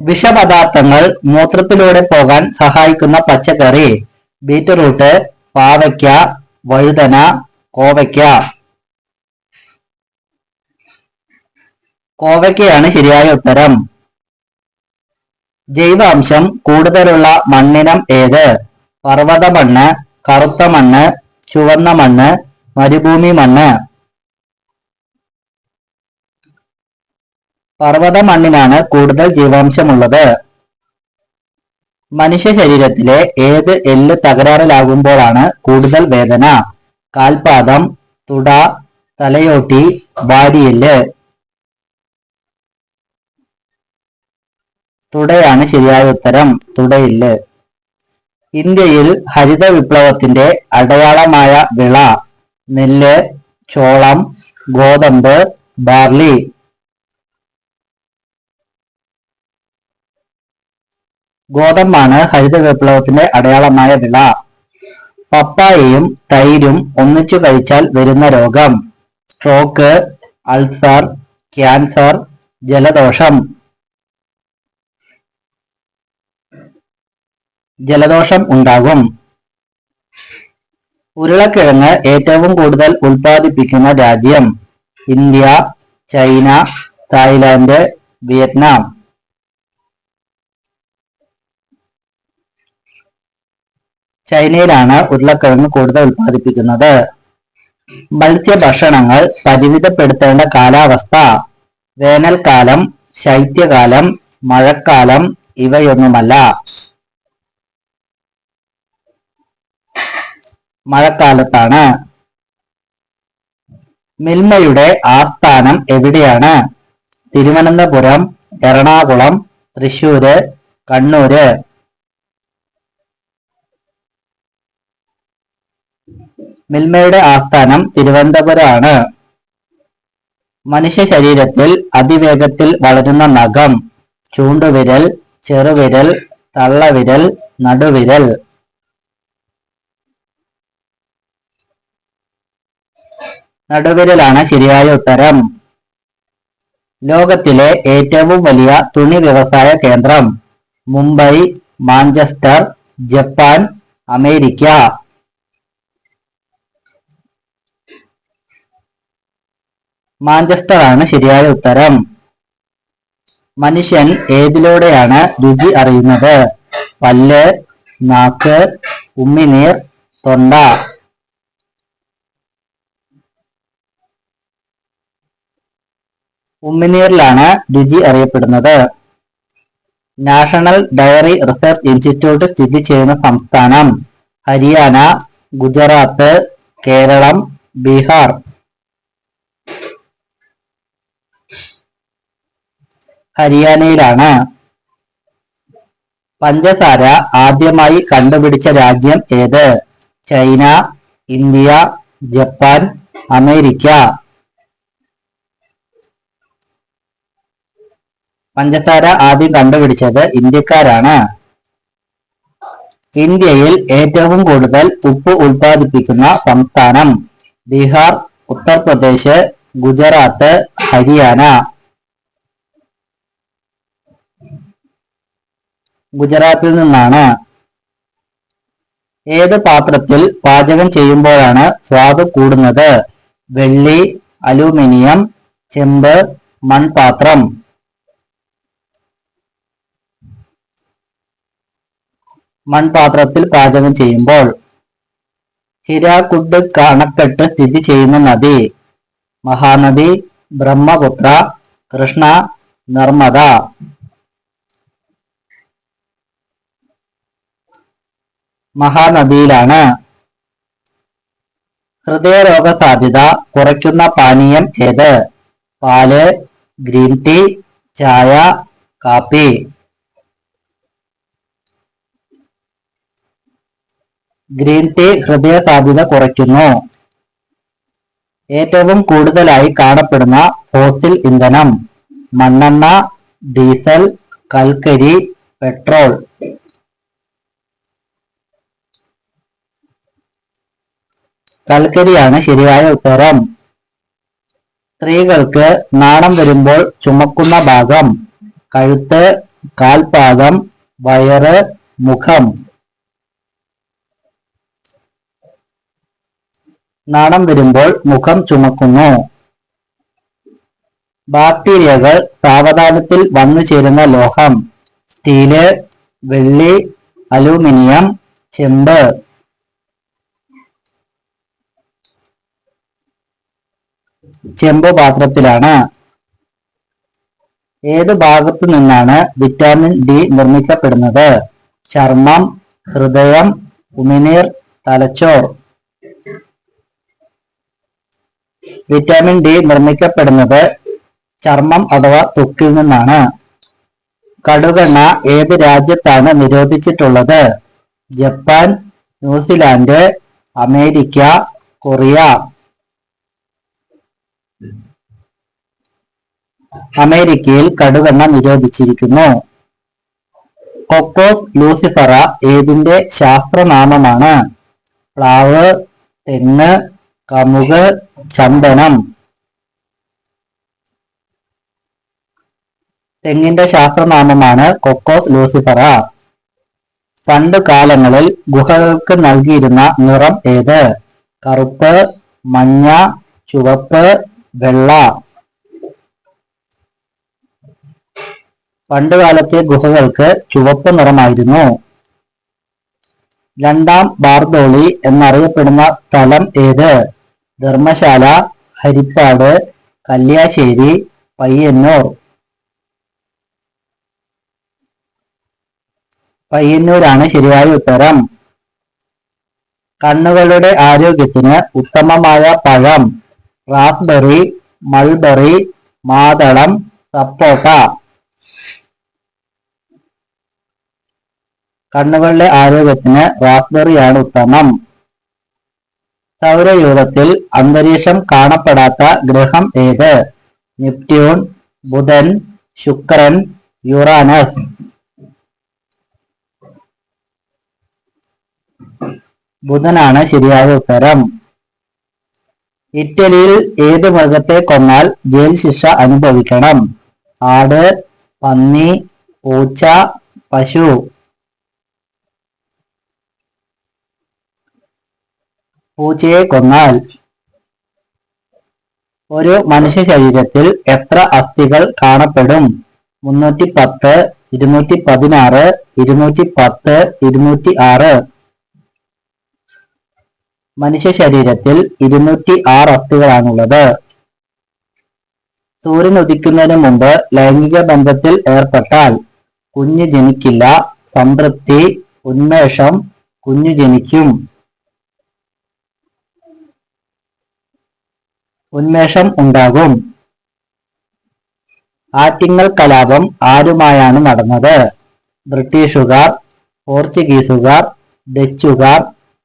വിഷപദാർത്ഥങ്ങൾ മൂത്രത്തിലൂടെ പോകാൻ സഹായിക്കുന്ന പച്ചക്കറി ബീറ്റ്റൂട്ട് പാവയ്ക്ക വഴുതന കോവയ്ക്ക. കോവയ്ക്കയാണ് ശരിയായ ഉത്തരം. ജൈവാംശം കൂടുതലുള്ള മണ്ണിനം ഏത്? പർവത മണ്ണ് കറുത്ത മണ്ണ് ചുവന്ന മണ്ണ് മരുഭൂമി മണ്ണ്. പർവത മണ്ണിനാണ് കൂടുതൽ ജീവാംശമുള്ളത്. മനുഷ്യ ശരീരത്തിലെ ഏത് എല്ല് തകരാറിലാകുമ്പോഴാണ് കൂടുതൽ വേദന? കാൽപാദം തുട തലയോട്ടി വാരിയെല്ല്. തുടയാണ് ശരിയായ ഉത്തരം തുടയില്ല്. ഇന്ത്യയിൽ ഹരിത വിപ്ലവത്തിന്റെ അടയാളമായ വിള നെല്ല് ചോളം ഗോതമ്പ് ബാർലി. ഗോതമ്പാണ് ഹരിത വിപ്ലവത്തിന്റെ അടയാളമായ വിള. പപ്പായയും തൈരും ഒന്നിച്ചു കഴിച്ചാൽ വരുന്ന രോഗം. സ്ട്രോക്ക് അൾസർ ക്യാൻസർ ജലദോഷം. ജലദോഷം ഉണ്ടാകും. ഉരുളക്കിഴങ്ങ് ഏറ്റവും കൂടുതൽ ഉൽപ്പാദിപ്പിക്കുന്ന രാജ്യം ഇന്ത്യ ചൈന തായ്ലാന്റ് വിയറ്റ്നാം. ചൈനയിലാണ് ഉരുളക്കിഴങ്ങ് കൂടുതൽ ഉത്പാദിപ്പിക്കുന്നത് ഉൽപ്പാദിപ്പിക്കുന്നത് മത്സ്യഭക്ഷണങ്ങൾ പരിമിതപ്പെടുത്തേണ്ട കാലാവസ്ഥ വേനൽക്കാലം ശൈത്യകാലം മഴക്കാലം ഇവയൊന്നുമല്ല. മഴക്കാലത്താണ്. മിൽമയുടെ ആസ്ഥാനം എവിടെയാണ്? തിരുവനന്തപുരം എറണാകുളം തൃശൂര് കണ്ണൂര്. മിൽമയുടെ ആസ്ഥാനം തിരുവനന്തപുരമാണ്. മനുഷ്യ ശരീരത്തിൽ അതിവേഗത്തിൽ വളരുന്ന നഖം ചൂണ്ടുവിരൽ ചെറുവിരൽ തള്ളവിരൽ നടുവിരൽ. നടുവിരലാണ് ശരിയായ ഉത്തരം. ലോകത്തിലെ ഏറ്റവും വലിയ തുണി വ്യവസായ കേന്ദ്രം Mumbai Manchester Japan America. Manchester ആണ് ശരിയായ ഉത്തരം. മനുഷ്യൻ ഏതിലൂടെയാണ് രുചി അറിയുന്നത്? പല്ല് നാക്ക് ഉമ്മിനീർ തൊണ്ട. ഉമ്മിനീരിലാണ് രുചി അറിയപ്പെടുന്നത്. നാഷണൽ ഡയറി റിസർച്ച് ഇൻസ്റ്റിറ്റ്യൂട്ട് സ്ഥിതി ചെയ്യുന്ന സംസ്ഥാനം ഹരിയാന ഗുജറാത്ത് കേരളം ബീഹാർ. ഹരിയാനയിലാണ്. പഞ്ചസാര ആദ്യമായി കണ്ടുപിടിച്ച രാജ്യം ഏത്? China India Japan America. പഞ്ചസാര ആദ്യം കണ്ടുപിടിച്ചത് ഇന്ത്യക്കാരാണ്. ഇന്ത്യയിൽ ഏറ്റവും കൂടുതൽ ഉപ്പ് ഉൽപ്പാദിപ്പിക്കുന്ന സംസ്ഥാനം ബീഹാർ ഉത്തർപ്രദേശ് ഗുജറാത്ത് ഹരിയാന. ഗുജറാത്തിൽ നിന്നാണ്. ഏത് പാത്രത്തിൽ പാചകം ചെയ്യുമ്പോഴാണ് സ്വാദ് കൂടുന്നത്? വെള്ളി അലൂമിനിയം ചെമ്പ് മൺപാത്രം. മൺപാത്രത്തിൽ പാചകം ചെയ്യുമ്പോൾ ഹിരാകുഡ് കാണക്കെട്ട് സ്ഥിതി ചെയ്യുന്ന നദി. മഹാനദി ബ്രഹ്മപുത്ര കൃഷ്ണ നർമ്മദ. മഹാനദിയിലാണ്. ഹൃദയരോഗ സാധ്യത കുറയ്ക്കുന്ന പാനീയം ഏത്? പാൽ ഗ്രീൻ ടീ ചായ കാപ്പി. ഗ്രീൻ ടീ ഹൃദയ സാധ്യത കുറയ്ക്കുന്നു. ഏറ്റവും കൂടുതലായി കാണപ്പെടുന്ന ഫോസിൽ ഇന്ധനം മണ്ണെണ്ണ ഡീസൽ കൽക്കരി പെട്രോൾ. കൽക്കരിയാണ് ശരിയായ ഉത്തരം. സ്ത്രീകൾക്ക് നാണം വരുമ്പോൾ ചുമക്കുന്ന ഭാഗം കഴുത്ത് കാൽപാദം വയറ് മുഖം. നാണം വരുമ്പോൾ മുഖം ചുമക്കുന്നു. ബാക്ടീരിയകൾ സാവധാനത്തിൽ വന്നു ചേരുന്ന ലോഹം സ്റ്റീൽ വെള്ളി അലൂമിനിയം ചെമ്പ്. ചെമ്പ് പാത്രത്തിലാണ്. ഏത് ഭാഗത്തു നിന്നാണ് വിറ്റാമിൻ ഡി നിർമ്മിക്കപ്പെടുന്നത്? ചർമ്മം ഹൃദയം ഉമിനീർ തലച്ചോർ. വിറ്റാമിൻ ഡി നിർമ്മിക്കപ്പെടുന്നത് ചർമ്മം അഥവാ ത്വക്കിൽ നിന്നാണ്. കടുകെണ്ണ ഏത് രാജ്യത്താണ് നിരോധിച്ചിട്ടുള്ളത്? Japan New Zealand America Korea. അമേരിക്കയിൽ കടുവെണ്ണ നിരോധിച്ചിരിക്കുന്നു. കൊക്കോസ് ലൂസിഫറ ഏതിന്റെ ശാസ്ത്രനാമമാണ്? പ്ലാവ് തെങ്ങ് കമുക് ചന്ദനം. തെങ്ങിന്റെ ശാസ്ത്രനാമമാണ് കൊക്കോസ് ലൂസിഫറ. പണ്ട് കാലങ്ങളിൽ ഗുഹകൾക്ക് നൽകിയിരുന്ന നിറം ഏത്? കറുപ്പ് മഞ്ഞ ചുവപ്പ് വെള്ള. പണ്ടുകാലത്തെ ഗുഹകൾക്ക് ചുവപ്പ് നിറമായിരുന്നു. രണ്ടാം ബാർദോളി എന്നറിയപ്പെടുന്ന സ്ഥലം ഏത്? ധർമ്മശാല ഹരിപ്പാട് കല്യാശ്ശേരി പയ്യന്നൂർ. പയ്യന്നൂരാണ് ശരിയായ ഉത്തരം. കണ്ണുകളുടെ ആരോഗ്യത്തിന് ഉത്തമമായ പഴം. റാസ്ബെറി മൾബെറി മാതളം സപ്പോട്ട. കണ്ണുകളുടെ ആരോഗ്യത്തിന് റാസ്ബെറിയാണ് ഉത്തമം. സൗരയൂഥത്തിൽ അന്തരീക്ഷം കാണപ്പെടാത്ത ഗ്രഹം ഏത്? നെപ്റ്റ്യൂൺ ബുധൻ ശുക്രൻ യുറാനസ്. ബുധനാണ് ശരിയായ ഉത്തരം. ഇറ്റലിയിൽ ഏത് മൃഗത്തെ കൊന്നാൽ ജയിൽ ശിക്ഷ അനുഭവിക്കണം? ആട് പന്നി പൂച്ച പശു. പൂച്ചയെ കൊന്നാൽ ഒരു മനുഷ്യ ശരീരത്തിൽ എത്ര അസ്ഥികൾ കാണപ്പെടും? മുന്നൂറ്റി പത്ത് ഇരുന്നൂറ്റി പതിനാറ് ഇരുന്നൂറ്റി പത്ത് ഇരുന്നൂറ്റി ആറ് മനുഷ്യ ശരീരത്തിൽ ഇരുന്നൂറ്റി ആറ് അസ്ഥികളാണുള്ളത്. സൂര്യൻ ഉദിക്കുന്നതിന് മുമ്പ് ലൈംഗിക ബന്ധത്തിൽ ഏർപ്പെട്ടാൽ കുഞ്ഞ് ജനിക്കില്ല സംതൃപ്തി ഉന്മേഷം കുഞ്ഞു ജനിക്കും. ഉന്മേഷം ഉണ്ടാകും. ആറ്റിങ്ങൽ കലാപം ആരുമായാണ് നടന്നത്? ബ്രിട്ടീഷുകാർ പോർച്ചുഗീസുകാർ ഡച്ചുകാർ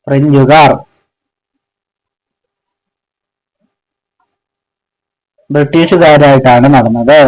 ഫ്രഞ്ചുകാർ. ബ്രിട്ടീഷുകാരായിട്ടാണ് നടന്നത്.